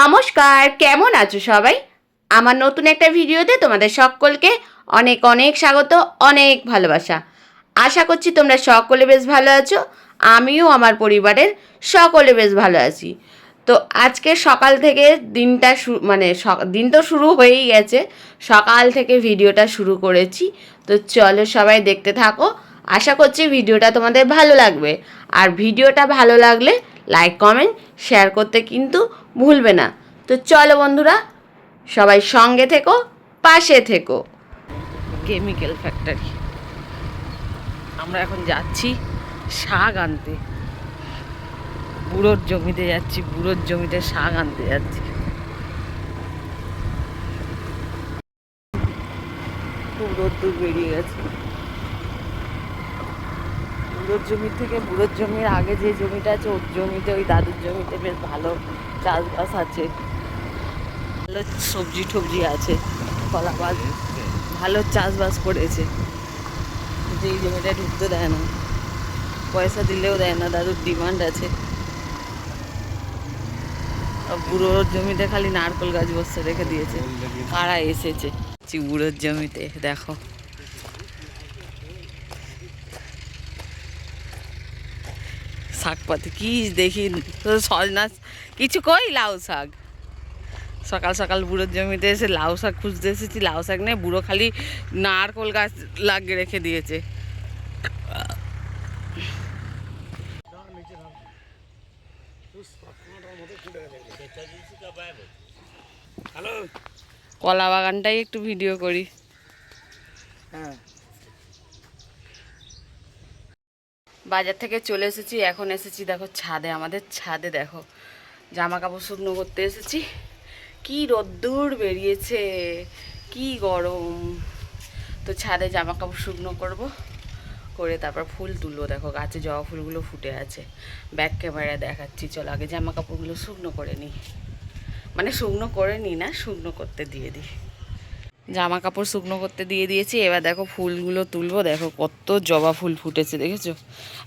নমস্কার, কেমন আছো সবাই? আমার নতুন একটা ভিডিওতে তোমাদের সকলকে অনেক অনেক স্বাগত, অনেক ভালোবাসা। আশা করছি তোমরা সকলে বেশ ভালো আছো, আমিও আমার পরিবারের সকলে বেশ ভালো আছি। তো আজকে সকাল থেকে দিনটা মানে দিন তো শুরু হয়েই গেছে, সকাল থেকে ভিডিওটা শুরু করেছি। তো চলো সবাই দেখতে থাকো, আশা করছি ভিডিওটা তোমাদের ভালো লাগবে। আর ভিডিওটা ভালো লাগলে লাইক, কমেন্ট শেয়ার করতে কিন্তু ভুলবে না। তো চলো বন্ধুরা, সবাই সঙ্গে থেকো, পাশে থেকো। কেমিক্যাল ফ্যাক্টরি আমরা এখন যাচ্ছি শাক আনতে। বুড়োর জমিতে যাচ্ছি, বুড়োর জমিতে শাক আনতে যাচ্ছি। খুব রোদ্দুর বেরিয়ে গেছে। বুড়োর জমি থেকে বুড়োর জমির আগে যে জমিটা আছে, ওর জমিতে, ওই দাদুর জমিতে বেশ ভালো চাষবাস আছে। ভালো সবজি টবজি আছে, কলা ভালো চাষবাস করেছে। এই জমিটা ঢুকতে দেয় না। পয়সা দিলেও দেয় না, দাদুর ডিমান্ড আছে। বুড়োর জমিতে খালি নারকেল গাছ বসে রেখে দিয়েছে। কারা এসেছে? বুড়োর জমিতে, দেখো। শাকপাতি কি দেখি সজনা কিছু কই লাউ শাক। সকাল সকাল বুড়োর জমিতে এসে লাউ শাক খুঁজতে এসেছি, লাউ শাক নেই বুড়ো খালি নারকোল গাছ লাগিয়ে রেখে দিয়েছে। কলা বাগানটাই একটু ভিডিও করি। হ্যাঁ। বাজার থেকে চলে এসেছি, এখন এসেছি দেখো ছাদে, আমাদের ছাদে দেখো জামা কাপড় শুকনো করতে এসেছি। কি রোদ্দুর বেরিয়েছে, কি গরম। তো ছাদে জামা কাপড় শুকনো করব, করে তারপর ফুল তুলবো। দেখো গাছে জবা ফুলগুলো ফুটে আছে ব্যাক ক্যামেরায় দেখাচ্ছি। চলো আগে জামা কাপড়গুলো শুকনো করে নিই। মানে শুকনো করে নিই না, শুকনো করতে দিয়ে দিই। জামা কাপড় শুকনো করতে দিয়ে দিয়েছি। এবার দেখো ফুলগুলো তুলবো। দেখো কত জবা ফুল ফুটেছে, দেখেছ?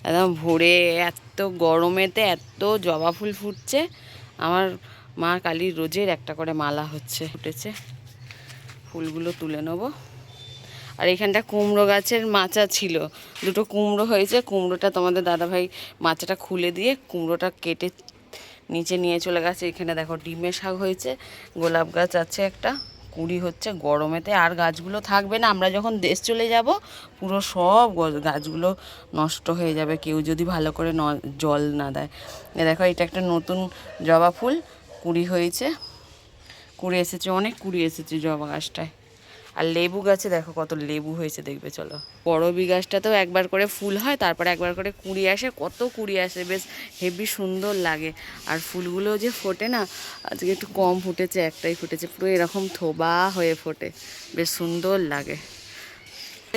একদম ভোরে এত গরমেতে এত জবা ফুল ফুটছে। আমার মা কালীর রোজের একটা করে মালা হচ্ছে, ফুটেছে। ফুলগুলো তুলে নেব। আর এখানটা কুমড়ো গাছের মাচা ছিল। দুটো কুমড়ো হয়েছে। কুমড়োটা তোমাদের দাদাভাই মাচাটা খুলে দিয়ে কুমড়োটা কেটে নিচে নিয়ে চলে গেছে। এখানে দেখো ডিমের শাক হয়েছে। গোলাপ গাছ আছে একটা। কুড়ি হচ্ছে গরমেতে আর গাছগুলো থাকবে না। আমরা যখন দেশ চলে যাব, পুরো সব গাছগুলো নষ্ট হয়ে যাবে। কেউ যদি ভালো করে ন- জল না দেয়। এ দেখো, এটা একটা নতুন জবা ফুল। কুড়ি হয়েছে। কুড়ি এসেছে, অনেক কুড়ি এসেছে জবা গাছটায়। আর লেবু গাছে দেখো কত লেবু হয়েছে দেখবে, চলো। বড়বি গাছটাতেও একবার করে ফুল হয়, তারপরে একবার করে কুড়ি আসে, কত কুড়ি আসে, বেশ হেভি সুন্দর লাগে। আর ফুলগুলো যে ফোটে না, আজকে একটু কম ফুটেছে, একটাই ফুটেছে, পুরো এরকম থোবা হয়ে ফোটে, বেশ সুন্দর লাগে।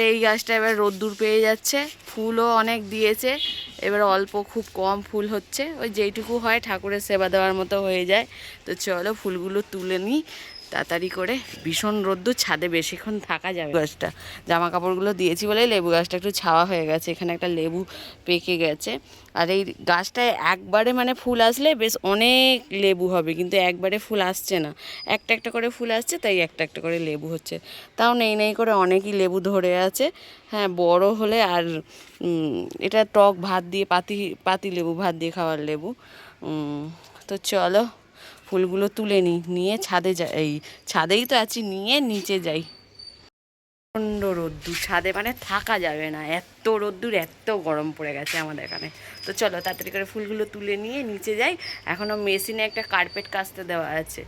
এই গাছটা এবার রোদ্দুর পেয়ে যাচ্ছে, ফুলও অনেক দিয়েছে, এবার অল্প খুব কম ফুল হচ্ছে, ওই যেইটুকু হয় ঠাকুরের সেবা দেওয়ার মতো হয়ে যায়। তো চলো ফুলগুলো তুলে নিই তাড়াতাড়ি করে ভীষণ রোদ্দুর, ছাদে বেশিক্ষণ থাকা যাবে গাছটা জামা কাপড়গুলো দিয়েছি বলেই লেবু গাছটা একটু ছাওয়া হয়ে গেছে, এখানে একটা লেবু পেকে গেছে। আর এই গাছটায় একবারে মানে ফুল আসলে বেশ অনেক লেবু হবে, কিন্তু একবারে ফুল আসছে না। একটা একটা করে ফুল আসছে, তাই একটা একটা করে লেবু হচ্ছে। তাও নেই নেই করে অনেকই লেবু ধরে আছে। হ্যাঁ বড় হলে আর এটা টক ভাত দিয়ে, পাতি পাতি লেবু, ভাত দিয়ে খাওয়ার লেবু। তো চলো ফুলগুলো তুলে নিই, নিয়ে ছাদে যাই, এই ছাদেই তো আছি, নিয়ে নিচে যাই। প্রচণ্ড রোদ্দুর, ছাদে মানে থাকা যাবে না, এত রোদ্দুর, এত গরম পড়ে গেছে আমাদের এখানে। তো চলো তাড়াতাড়ি করে ফুলগুলো তুলে নিয়ে নিচে যাই, এখনও মেশিনে একটা কার্পেট কাচতে দেওয়া আছে।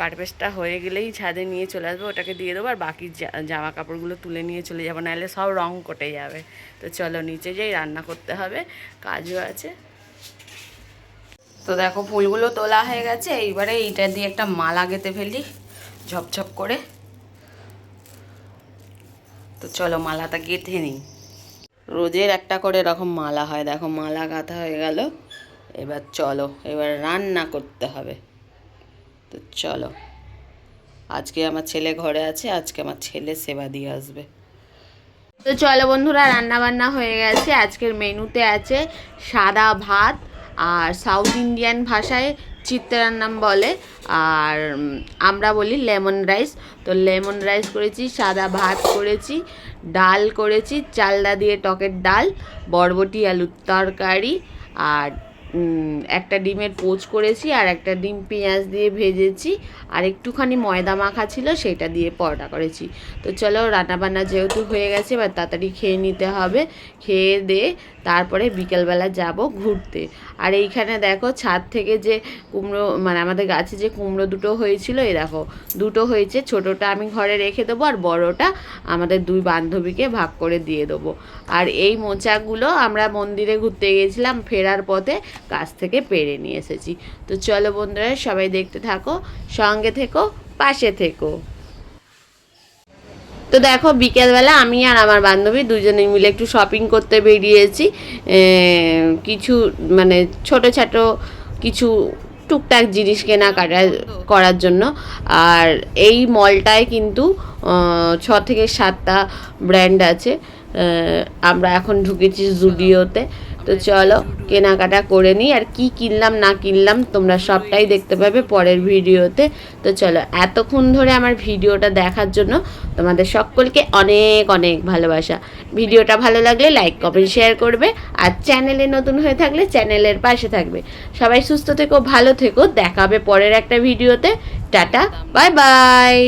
কার্পেটটা হয়ে গেলেই ছাদে নিয়ে চলে আসব, ওটাকে দিয়ে দেবো, আর বাকি জামা কাপড়গুলো তুলে নিয়ে চলে যাব, নাহলে সব রং কটে যাবে। তো চলো নিচে যাই, রান্না করতে হবে, কাজও আছে। তো দেখো ফুলগুলো তোলা হয়ে গেছে, এইবারে এইটা দিয়ে একটা মালা গেঁথে ফেলি, ঝপঝপ করে। তো চলো মালাটা গেঁথে নিই। রোজের একটা করে এরকম মালা হয়, দেখো মালা গাঁথা হয়ে গেল। এবার চলো, এবার রান্না করতে হবে। তো চলো, আজকে আমার ছেলে ঘরে আছে, আজকে আমার ছেলে সেবা দিয়ে আসবে। তো চলো বন্ধুরা রান্না বান্না হয়ে গেছে, আজকের মেনুতে আছে সাদা ভাত আর সাউথ ইন্ডিয়ান ভাষায় চিত্রার নাম বলে, আর আমরা বলি লেমন রাইস। তো লেমন রাইস করেছি, সাদা ভাত করেছি, ডাল করেছি, চালদা দিয়ে টকের ডাল, বরবটি আলুর তরকারি, আর একটা ডিমের পোচ করেছি আর একটা ডিম পেঁয়াজ দিয়ে ভেজেছি আর একটুখানি ময়দা মাখা ছিল সেটা দিয়ে পরোটা করেছি। তো চলো রান্নাবান্না যেহেতু হয়ে গেছে, এবার তাড়াতাড়ি খেয়ে নিতে হবে। খেয়ে দিয়ে তারপরে বিকেলবেলা যাব ঘুরতে। আর এইখানে দেখো ছাদ থেকে যে কুমড়ো মানে আমাদের গাছে যে কুমড়ো দুটো হয়েছিল, এই দেখো দুটো হয়েছে। ছোটোটা আমি ঘরে রেখে দেবো আর বড়টা আমাদের দুই বান্ধবীকে ভাগ করে দিয়ে দেবো। আর এই মোচাগুলো আমরা মন্দিরে ঘুরতে গিয়েছিলাম ফেরার পথে গাছ থেকে পেরে নিয়ে এসেছি। তো চলো বন্ধুরা, সবাই দেখতে থাকো, সঙ্গে থেকো, পাশে থেকো। তো দেখো, বিকেলবেলা আমি আর আমার বান্ধবী দুজনে মিলে একটু শপিং করতে বেরিয়েছি। কিছু মানে ছোট ছোট কিছু টুকটাক জিনিস কেনাকাটা করার জন্য। আর এই মলটায় কিন্তু ছ থেকে সাতটা ব্র্যান্ড আছে। আমরা এখন ঢুকেছি জুডিওতে তো চলো কেনাকাটা করে নিই। আর কি কিনলাম, না কিনলাম, তোমরা সবটাই দেখতে পাবে পরের ভিডিওতে। তো চলো, এতক্ষণ ধরে আমার ভিডিওটা দেখার জন্য তোমাদের সকলকে অনেক অনেক ভালোবাসা। ভিডিওটা ভালো লাগলে লাইক কমেন্ট শেয়ার করবে। আর চ্যানেলে নতুন হয়ে থাকলে চ্যানেলের পাশে থাকবে। সবাই সুস্থ থেকো, ভালো থেকো। দেখাবে পরের একটা ভিডিওতে। Tata bye bye